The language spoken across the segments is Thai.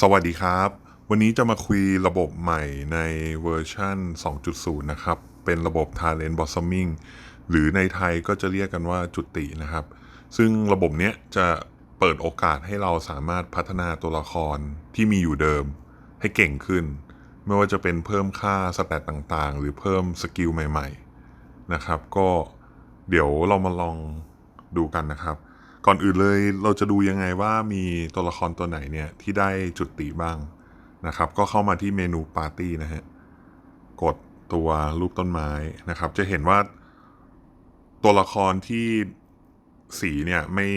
สวัสดีครับ วันนี้จะมาคุยระบบใหม่ในเวอร์ชัน2.0 นะครับ เป็นระบบ Talent Blossoming หรือในไทยก็จะเรียกกันว่าจุตินะครับ ซึ่งระบบเนี้ยจะเปิดโอกาสให้เราสามารถพัฒนาตัวละครที่มีอยู่เดิมให้เก่งขึ้น ไม่ว่าจะเป็นเพิ่มค่าสแตตต่างๆ หรือเพิ่มสกิลใหม่ ๆ นะครับ ก็เดี๋ยวเรามาลองดูกันนะครับ ก่อนอื่นเลยเราจะดูยังไงว่ามีตัวละครตัวไหนเนี่ยที่ได้จุดติบ้างนะครับ ก็เข้ามาที่เมนูปาร์ตี้นะฮะ กดตัวรูปต้นไม้นะครับ จะเห็นว่าตัวละครที่สีเนี่ยไม่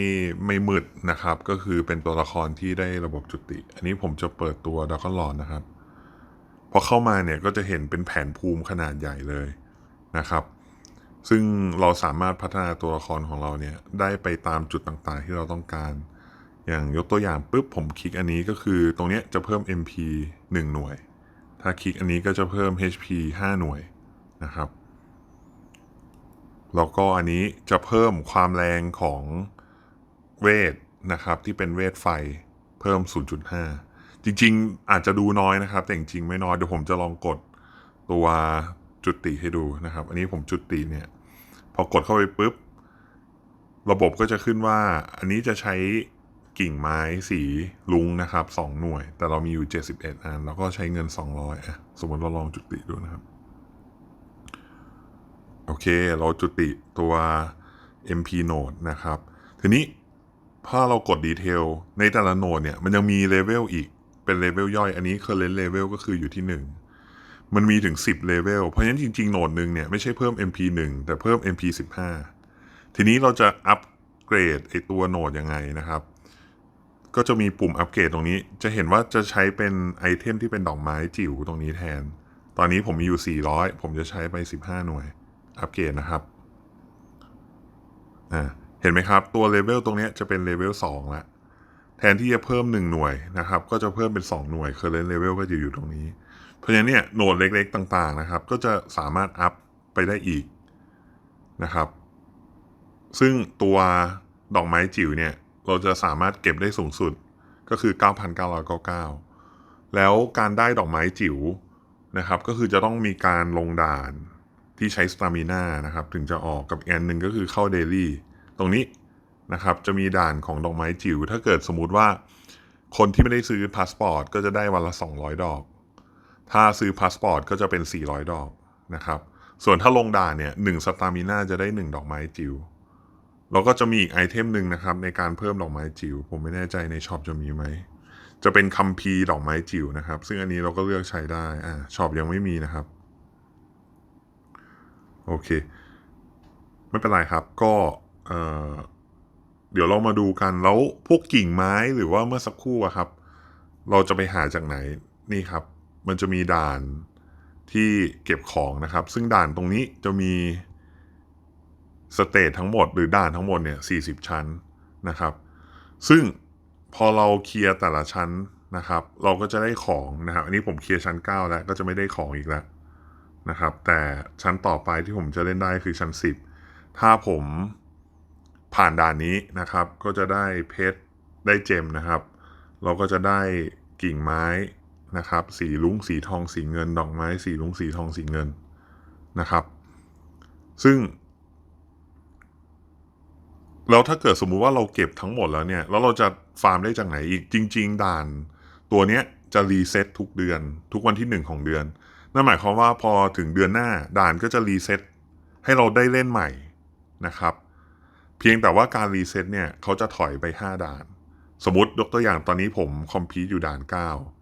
ไม่มืดนะครับ ก็คือเป็นตัวละครที่ได้ระบบจุติ อันนี้ผมจะเปิดตัวดักก็หลอนนะครับพอเข้ามาเนี่ยก็จะเห็นเป็นแผนภูมิขนาดใหญ่เลยนะครับ ซึ่งเราสามารถพัฒนาตัวละครของเราเนี่ยได้ไปตามจุดต่างๆ ที่เราต้องการ อย่างยกตัวอย่างปุ๊บผมคลิกอันนี้ก็คือตรงเนี้ยจะเพิ่ม MP 1 หน่วย ถ้าคลิกอันนี้ก็จะเพิ่ม HP 5 หน่วยนะครับแล้วก็อันนี้จะเพิ่มความแรงของเวทนะครับที่เป็นเวทไฟเพิ่ม 0.5 จริงๆ อาจจะดูน้อยนะครับ แต่จริงๆไม่น้อยเดี๋ยวผมจะลองกดตัวจุดติให้ดูนะครับ อันนี้ผมจุดติเนี่ย พอกดเข้าไปปุ๊บ ระบบก็จะขึ้นว่า อันนี้จะใช้กิ่งไม้สีลุงนะครับ 2 หน่วย แต่เรามีอยู่ 71 อัน แล้วก็ใช้เงิน 200อะสมมติเราลองจุติดูนะครับ โอเค เราจุติตัว MP node นะครับ ทีนี้ถ้าเรากดดีเทลในแต่ละโหนดเนี่ย มันยังมีเลเวลอีกเป็นเลเวลย่อย อันนี้ current level ก็คืออยู่ที่ 1 มันมีถึง 10เลเวลเพราะฉะนั้นจริง ๆ โหนดหนึ่งเนี่ยไม่ใช่เพิ่ม MP 1 แต่เพิ่ม MP 15 ทีนี้เราจะอัปเกรดไอตัวโหนดยังไงนะครับ ก็จะมีปุ่มอัปเกรดตรงนี้ จะเห็นว่าจะใช้เป็นไอเทมที่เป็นดอกไม้จิ๋วตรงนี้แทน ตอนนี้ผมมีอยู่ 400 ผมจะใช้ไป 15 หน่วย อัปเกรดนะครับอ่าเห็นไหมครับ ตัวเลเวลตรงนี้จะเป็นเลเวล2แล้วแทนที่จะเพิ่ม 1 หน่วยนะครับ ก็จะเพิ่มเป็น 2 หน่วย current level ก็จะอยู่ตรงนี้ เพราะฉะนั้นเนี่ยโหนดเล็กๆต่างๆนะครับ ก็จะสามารถอัพไปได้อีกนะครับ ซึ่งตัวดอกไม้จิ๋วเนี่ย เราจะสามารถเก็บได้สูงสุดก็คือ 9,999 แล้วการได้ดอกไม้จิ๋วนะครับ ก็คือจะต้องมีการลงด่านที่ใช้สตามิน่านะครับ ถึงจะออกกับอีกอันหนึ่งก็คือเข้าเดลี่ตรงนี้นะครับ จะมีด่านของดอกไม้จิ๋วถ้าเกิดสมมุติว่า คนที่ไม่ได้ซื้อพาสปอร์ตก็จะได้วันละ 200 ดอก ถ้าซื้อพาสปอร์ตก็จะเป็น 400 ดอกนะครับ ส่วนถ้าลงด่านเนี่ยหนึ่งสตามิน่าจะได้ 1 ดอกไม้จิ๋วแล้วก็จะมีอีกไอเทมหนึ่งนะครับ ในการเพิ่มดอกไม้จิ๋วผมไม่แน่ใจในช็อปจะมีไหม จะเป็นคัมภีดอกไม้จิ๋วนะครับ ซึ่งอันนี้เราก็เลือกใช้ได้อ่าช็อปยังไม่มีนะครับ โอเค ไม่เป็นไรครับ ก็เอ่อเดี๋ยวเรามาดูกันแล้วพวกกิ่งไม้หรือว่าเมื่อสักครู่อะครับ เราจะไปหาจากไหนนี่ครับ มันจะมีด่านที่เก็บของนะครับ ซึ่งด่านตรงนี้จะมีสเตจทั้งหมดหรือด่านทั้งหมดเนี่ย40 ชั้นนะครับ ซึ่งพอเราเคลียร์แต่ละชั้นนะครับ เราก็จะได้ของนะครับ อันนี้ผมเคลียร์ชั้น 9 แล้วก็จะไม่ได้ของอีกแล้วนะครับ แต่ชั้นต่อไปที่ผมจะเล่นได้คือชั้น 10 ถ้าผมผ่านด่านนี้นะครับ ก็จะได้เพชรได้เจมนะครับ เราก็จะได้กิ่งไม้ นะครับ สีลุ้งสีทองสีเงิน ดอกไม้ สีลุ้งสีทองสีเงินนะครับ ซึ่ง แล้วถ้าเกิดสมมุติว่าเราเก็บทั้งหมดแล้วเนี่ย แล้วเราจะฟาร์มได้จากไหนอีกจริง ๆ ด่าน ตัวเนี้ยจะรีเซ็ตทุกเดือน ทุกวันที่หนึ่งของเดือน นั่นหมายความว่าพอถึงเดือนหน้าด่านก็จะรีเซ็ตให้เราได้เล่นใหม่นะครับ เพียงแต่ว่าการรีเซ็ตเนี่ยเขาจะถอยไป 5 ด่าน สมมติยกตัวอย่างตอนนี้ผมคอมพีทอยู่ด่าน 9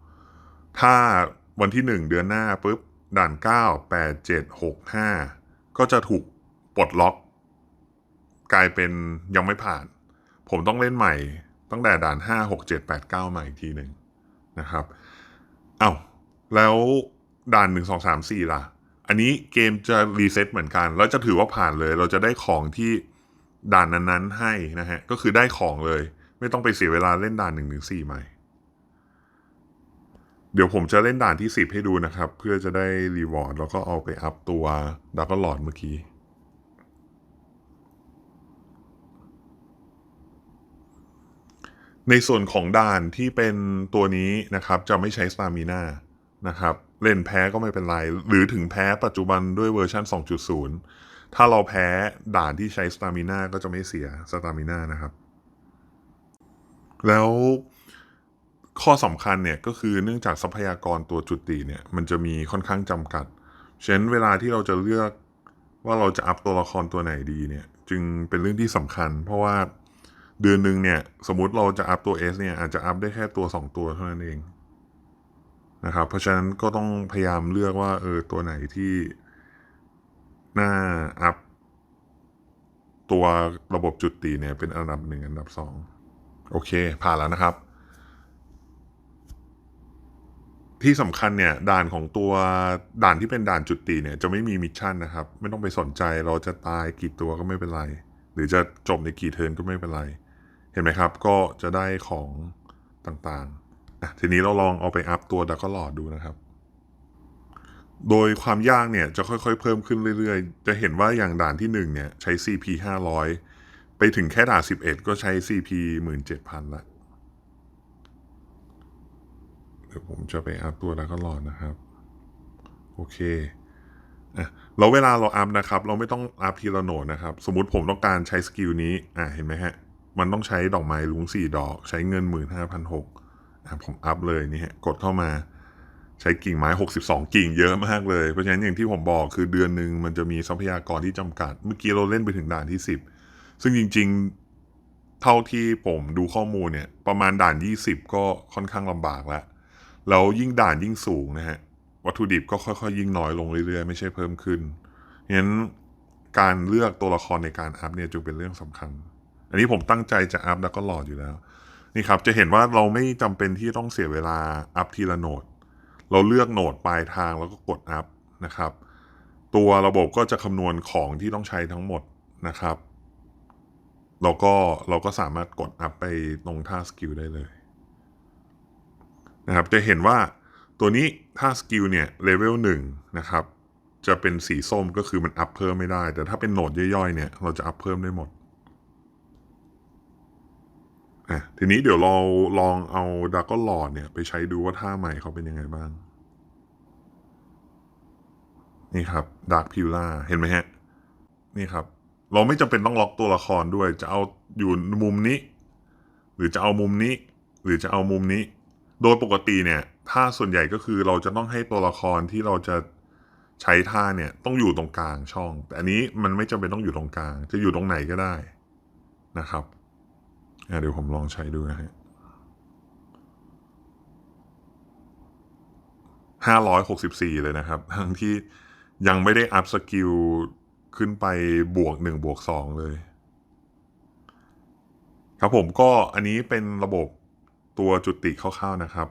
ถ้าวันที่1เดือนหน้าปุ๊บด่าน9 8 7 6 5ก็จะถูกปลดล็อก กลายเป็นยังไม่ผ่าน ผมต้องเล่นใหม่ ตั้งแต่ด่าน5 6 7 8 9ใหม่อีกทีหนึ่งนะครับเอา้าแล้วด่าน1 2 3 4ล่ะ อันนี้เกมจะรีเซ็ตเหมือนกัน แล้วจะถือว่าผ่านเลย เราจะได้ของที่ด่านนั้นๆให้นะฮะ ก็คือได้ของเลย ไม่ต้องไปเสียเวลาเล่นด่าน1ถึง4ใหม่ เดี๋ยวผมจะเล่นด่านที่ 10 ให้ดูนะครับ เพื่อจะได้รีวอร์ดแล้วก็เอาไปอัพตัวดับเบิลหลอดเมื่อกี้ ในส่วนของด่านที่เป็นตัวนี้นะครับ จะไม่ใช้สตามิน่านะครับ เล่นแพ้ก็ไม่เป็นไร หรือถึงแพ้ปัจจุบันด้วยเวอร์ชัน2.0 ถ้าเราแพ้ด่านที่ใช้สตามิน่าก็จะไม่เสียสตามิน่านะครับ แล้ว ข้อสำคัญเนี่ยก็คือเนื่องจากทรัพยากรตัวจุติเนี่ยมันจะมีค่อนข้างจำกัดฉะนั้นเวลาที่เราจะเลือกว่าเราจะอัพตัวละครตัวไหนดีเนี่ยจึงเป็นเรื่องที่สำคัญ เพราะว่าเดือนหนึ่งเนี่ยสมมุติเราจะอัพตัว S เนี่ยอาจจะอัพได้แค่ตัว 2 ตัวเท่านั้นเองนะครับเพราะฉะนั้นก็ต้องพยายามเลือกว่าเออตัวไหนที่น่าอัพตัวระบบจุดติเนี่ยเป็นอันดับหนึ่งอันดับสองโอเค ผ่านแล้วนะครับ ที่สำคัญเนี่ยด่านของตัวด่านที่เป็นด่านจุดติเนี่ยจะไม่มีมิชชั่นนะครับ ไม่ต้องไปสนใจเราจะตายกี่ตัวก็ไม่เป็นไร หรือจะจบในกี่เทิร์นก็ไม่เป็นไร เห็นไหมครับ ก็จะได้ของต่างๆอะทีนี้เราลองเอาไปอัพตัวดักก็หลอดดูนะครับ โดยความยากเนี่ยจะค่อยๆ เพิ่มขึ้นเรื่อยๆ จะเห็นว่าอย่างด่านที่1เนี่ยใช้ CP 500 ไปถึงแค่ด่าน11 ก็ใช้ CP 17,000ละ เดี๋ยวผมจะไปอัพตัวแล้วก็รอนะครับ โอเคอะแล้วเวลาเราอัพนะครับ เราไม่ต้องอัพทีละโหนดนะครับ สมมุติผมต้องการใช้สกิลนี้อะเห็นไหมฮะ มันต้องใช้ดอกไม้ลุงสี่ดอก ใช้เงินหมื่นห้าพันหกอะผมอัพเลยนี่ฮะกดเข้ามาใช้กิ่งไม้ 62 กิ่งเยอะมากเลย เพราะฉะนั้นอย่างที่ผมบอกคือเดือนหนึ่งมันจะมีทรัพยากรที่จำกัด เมื่อกี้เราเล่นไปถึงด่านที่ 10 ซึ่งจริงๆ เท่าที่ผมดูข้อมูลเนี่ย ประมาณด่าน 20 ก็ค่อนข้างลำบากแล้ว แล้วยิ่งด่านยิ่งสูงนะฮะวัตถุดิบก็ค่อยๆ ยิ่งน้อยลงเรื่อยๆ ไม่ใช่เพิ่มขึ้นงั้นการเลือกตัวละครในการอัพเนี่ยจึงเป็นเรื่องสำคัญ อันนี้ผมตั้งใจจะอัพแล้วก็หลอดอยู่แล้ว นี่ครับจะเห็นว่าเราไม่จำเป็นที่ต้องเสียเวลาอัพทีละโหนด เราเลือกโหนดปลายทางแล้วก็กดอัพนะครับ ตัวระบบก็จะคำนวณของที่ต้องใช้ทั้งหมดนะครับแล้วก็เราก็สามารถกดอัพไปตรงท่าสกิลได้เลย นะครับ จะเห็นว่าตัวนี้ถ้าสกิลเนี่ยเลเวลหนึ่งนะครับ จะเป็นสีส้มก็คือมันอัพเพิ่มไม่ได้ แต่ถ้าเป็นโหนดย่อยๆเนี่ยเราจะอัพเพิ่มได้หมดอะทีนี้เดี๋ยวเราลองเอาดักก็หลอดเนี่ยไปใช้ดูว่าท่าใหม่เขาเป็นยังไงบ้าง นี่ครับดาร์คพิล่าเห็นไหมฮะ นี่ครับ เราไม่จำเป็นต้องล็อกตัวละครด้วย จะเอาอยู่มุมนี้ หรือจะเอามุมนี้ หรือจะเอามุมนี้ โดยปกติเนี่ยท่าส่วนใหญ่ก็คือเราจะต้องให้ตัวละครที่เราจะใช้ท่าเนี่ยต้องอยู่ตรงกลางช่อง แต่อันนี้มันไม่จำเป็นต้องอยู่ตรงกลาง จะอยู่ตรงไหนก็ได้นะครับเดี๋ยวผมลองใช้ดูนะฮะห้าร้อยหกสิบสี่เลยนะครับ ทั้งที่ยังไม่ได้อัพสกิลขึ้นไปบวกหนึ่งบวกสองเลย ครับผมก็อันนี้เป็นระบบ ตัวจุติคร่าวๆนะครับ